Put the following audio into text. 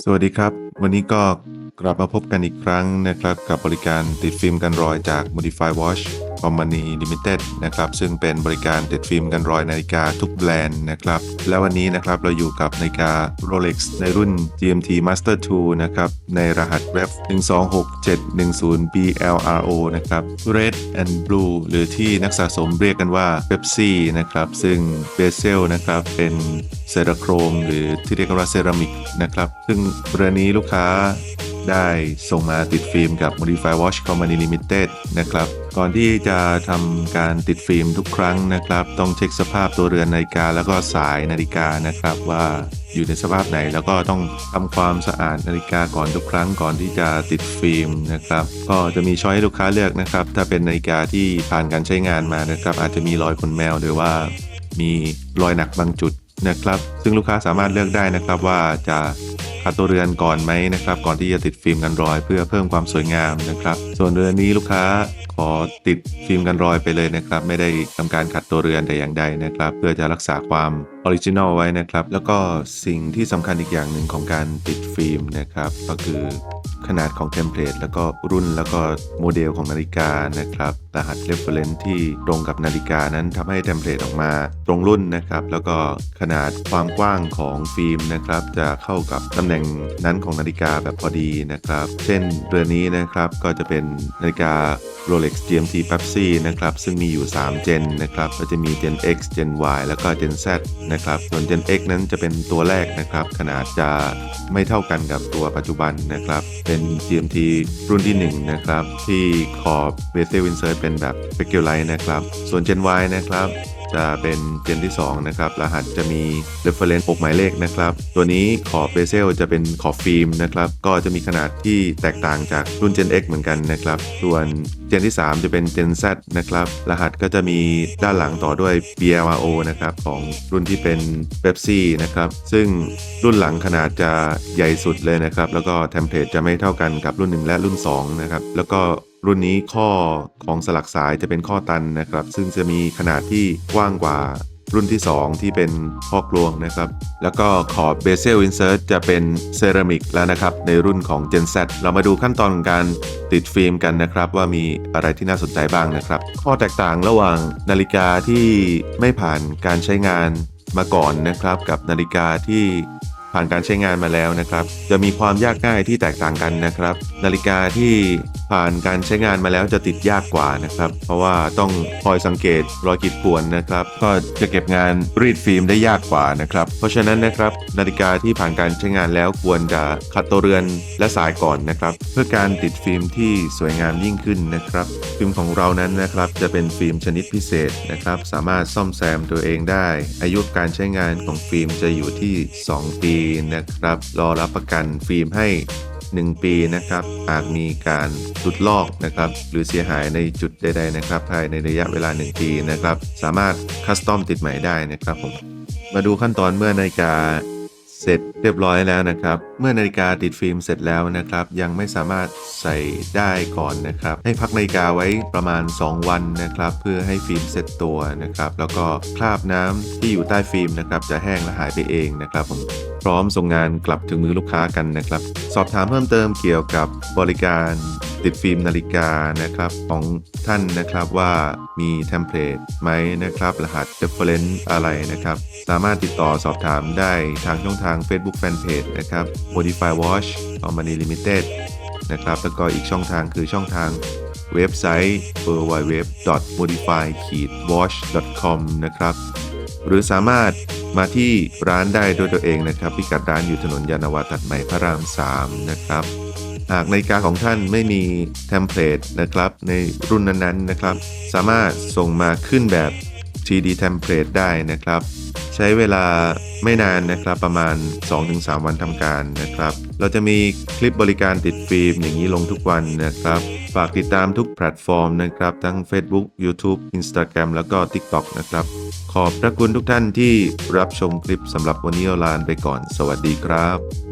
สวัสดีครับ วันนี้ก็กลับมาพบกันอีกครั้งนะครับ กับบริการติดฟิล์มกันรอยจาก Modify Watch Company Limited นะครับซึ่งเป็นบริการติดฟิล์มกันรอยนาฬิกาทุกแบรนด์นะครับและวันนี้นะครับเราอยู่กับนาฬิกา Rolex ในรุ่น GMT Master 2นะครับในรหัส Ref 126-710 BLRO นะครับ Red and Blue หรือที่นักสะสมเรียกกันว่า Pepsi นะครับซึ่งเบเซลนะครับเป็นเซราโครม หรือที่เรียกว่าเซรามิกนะครับซึ่งเรือนี้ลูกค้า ได้ส่งมาติดฟิล์มกับ Modify Watch Company Limited นะครับ ก่อนที่จะทำการติดฟิล์มทุกครั้งนะครับ ต้องเช็คสภาพตัวเรือนนาฬิกา แล้วก็สายนาฬิกานะครับว่าอยู่ในสภาพไหนแล้วก็ต้องทำความสะอาดนาฬิกาก่อนทุกครั้งก่อนที่จะติดฟิล์มนะครับ ก็จะมีช้อยให้ลูกค้าเลือกนะครับ ถ้าเป็นนาฬิกาที่ผ่านการใช้งานมานะครับ อาจจะมีรอยขนแมวหรือว่ามีรอยหนักบางจุดนะครับ ซึ่งลูกค้าสามารถเลือกได้นะครับว่าจะ ขัดตัวเรือนก่อนไหมนะครับ ก่อนที่จะติดฟิล์มกันรอยเพื่อเพิ่มความสวยงามนะครับ ส่วนเรือนนี้ลูกค้าขอติดฟิล์มกันรอยไปเลยนะครับ ไม่ได้ทำการขัดตัวเรือนแต่อย่างใดนะครับ เพื่อจะรักษาความออริจินอลไว้นะครับ แล้วก็สิ่งที่สำคัญอีกอย่างหนึ่งของการติดฟิล์มนะครับ ก็คือ ขนาดของเทมเพลตแล้วก็รุ่นแล้วก็โมเดลของนาฬิกานะครับรหัส reference ที่ตรงกับนาฬิกานั้นทำให้เทมเพลตออกมาตรงรุ่นนะครับ แล้วก็ขนาดความกว้างของฟิล์มนะครับจะเข้ากับตำแหน่งนั้นของนาฬิกาแบบพอดีนะครับ เช่นเรือนนี้นะครับก็จะเป็นนาฬิกา Rolex GMT Pepsi นะครับซึ่งมีอยู่3 Gen นะครับก็จะมี Gen X Gen Y แล้วก็ Gen Z นะครับส่วน Gen X นั้นจะเป็นตัวแรกนะครับ ขนาดจะไม่เท่ากันกับตัวปัจจุบันนะครับเป็น GMT รุ่นที่ 1 นะครับ ที่ขอบเวสเซวินเซอร์เป็นแบบ Speculite นะครับ ส่วน Gen Y นะครับ จะเป็นเจนที่ 2 นะครับ รหัสจะมี reference 6หมายเลขนะครับ ตัวนี้ขอบเบเซลจะเป็นขอบฟิล์มนะครับ ก็จะมีขนาดที่แตกต่างจากรุ่น Gen X เหมือนกันนะครับ ส่วนเจนที่ 3 จะเป็น Gen Z นะครับ รหัสก็จะมีด้านหลังต่อด้วย BLRO นะครับของรุ่นที่เป็น Pepsi นะครับ ซึ่งรุ่นหลังขนาดจะใหญ่สุดเลยนะครับ แล้วก็เทมเพลตจะไม่เท่ากันกับรุ่น 1 และรุ่น 2 นะครับ แล้วก็ รุ่นนี้ข้อของสลักสายจะเป็นข้อตันนะครับ ซึ่งจะมีขนาดที่กว้างกว่ารุ่นที่ 2 ที่เป็นข้อกลวงนะครับ แล้วก็ขอบเบเซลอินเสิร์ตจะเป็นเซรามิกแล้วนะครับ ในรุ่นของ Gen Z เรามาดูขั้นตอนของการติดฟิล์มกันนะครับ ว่ามีอะไรที่น่าสนใจบ้างนะครับ ข้อแตกต่างระหว่างนาฬิกาที่ไม่ผ่านการใช้งานมาก่อนนะครับ กับนาฬิกาที่ผ่านการใช้งานมาแล้วนะครับ จะมีความยากง่ายที่แตกต่างกันนะครับ นาฬิกาที่ ผ่านการใช้งานมาแล้วจะติดยากกว่านะครับ เพราะว่าต้องคอยสังเกตรอยขีดข่วนนะครับ ก็จะเก็บงานรีดฟิล์มได้ยากกว่านะครับ เพราะฉะนั้นนะครับนาฬิกาที่ผ่านการใช้งานแล้วควรจะขัดตัวเรือนและสายก่อนนะครับ เพื่อการติดฟิล์มที่สวยงามยิ่งขึ้นนะครับ ฟิล์มของเรานั้นนะครับจะเป็นฟิล์มชนิดพิเศษนะครับ สามารถซ่อมแซมตัวเองได้ อายุการใช้งานของฟิล์มจะอยู่ที่ 2 ปีนะครับ รอรับประกันฟิล์มให้ 1 ปีนะครับหากมีการหลุดลอกนะครับหรือเสียหายในจุดใด ๆ นะครับ ภายในระยะเวลา 1 ปีนะครับ สามารถคัสตอมติดใหม่ได้นะครับผมมาดูขั้นตอนเมื่อนาฬิกาเสร็จเรียบร้อยแล้วนะครับ เมื่อนาฬิกาติดฟิล์มเสร็จแล้วนะครับ ยังไม่สามารถใส่ได้ก่อนนะครับ ให้พักนาฬิกาไว้ประมาณ 2 วันนะครับ เพื่อให้ฟิล์มเสร็จตัวนะครับ แล้วก็คราบน้ำที่อยู่ใต้ฟิล์มนะครับ จะแห้งและหายไปเองนะครับผมพร้อมส่งงานกลับถึงมือลูกค้ากันนะครับ สอบถามเพิ่มเติมเกี่ยวกับบริการติดฟิล์มนาฬิกานะครับของท่านนะครับว่ามีเทมเพลตไหมนะครับ รหัส reference อะไรนะครับ สามารถติดต่อสอบถามได้ทางช่องทาง Facebook Fanpage นะครับ Modify Watch Company Limited นะครับแล้วก็อีกช่องทางคือช่องทางเว็บไซต์ www.modify-watch.com นะครับ หรือสามารถ มาที่ร้านได้ด้วยตัวเองนะครับพิกัดร้านอยู่ถนนยานาวาตัดใหม่พระราม 3 นะครับ หากนาฬิกาของท่านไม่มีเทมเพลตนะครับในรุ่นนั้นๆนะครับ สามารถส่งมาขึ้นแบบ 3D template ได้นะครับ ใช้เวลาไม่นานนะครับประมาณ 2-3 วันทำการนะครับ เราจะมีคลิปบริการติดฟิล์มอย่างนี้ลงทุกวันนะครับ ฝากติดตามทุกแพลตฟอร์มนะครับ ทั้ง Facebook YouTube Instagram แล้วก็ TikTok นะครับ ขอบพระคุณทุกท่านที่รับชมคลิปสำหรับวันนี้เราลาไปก่อน สวัสดีครับ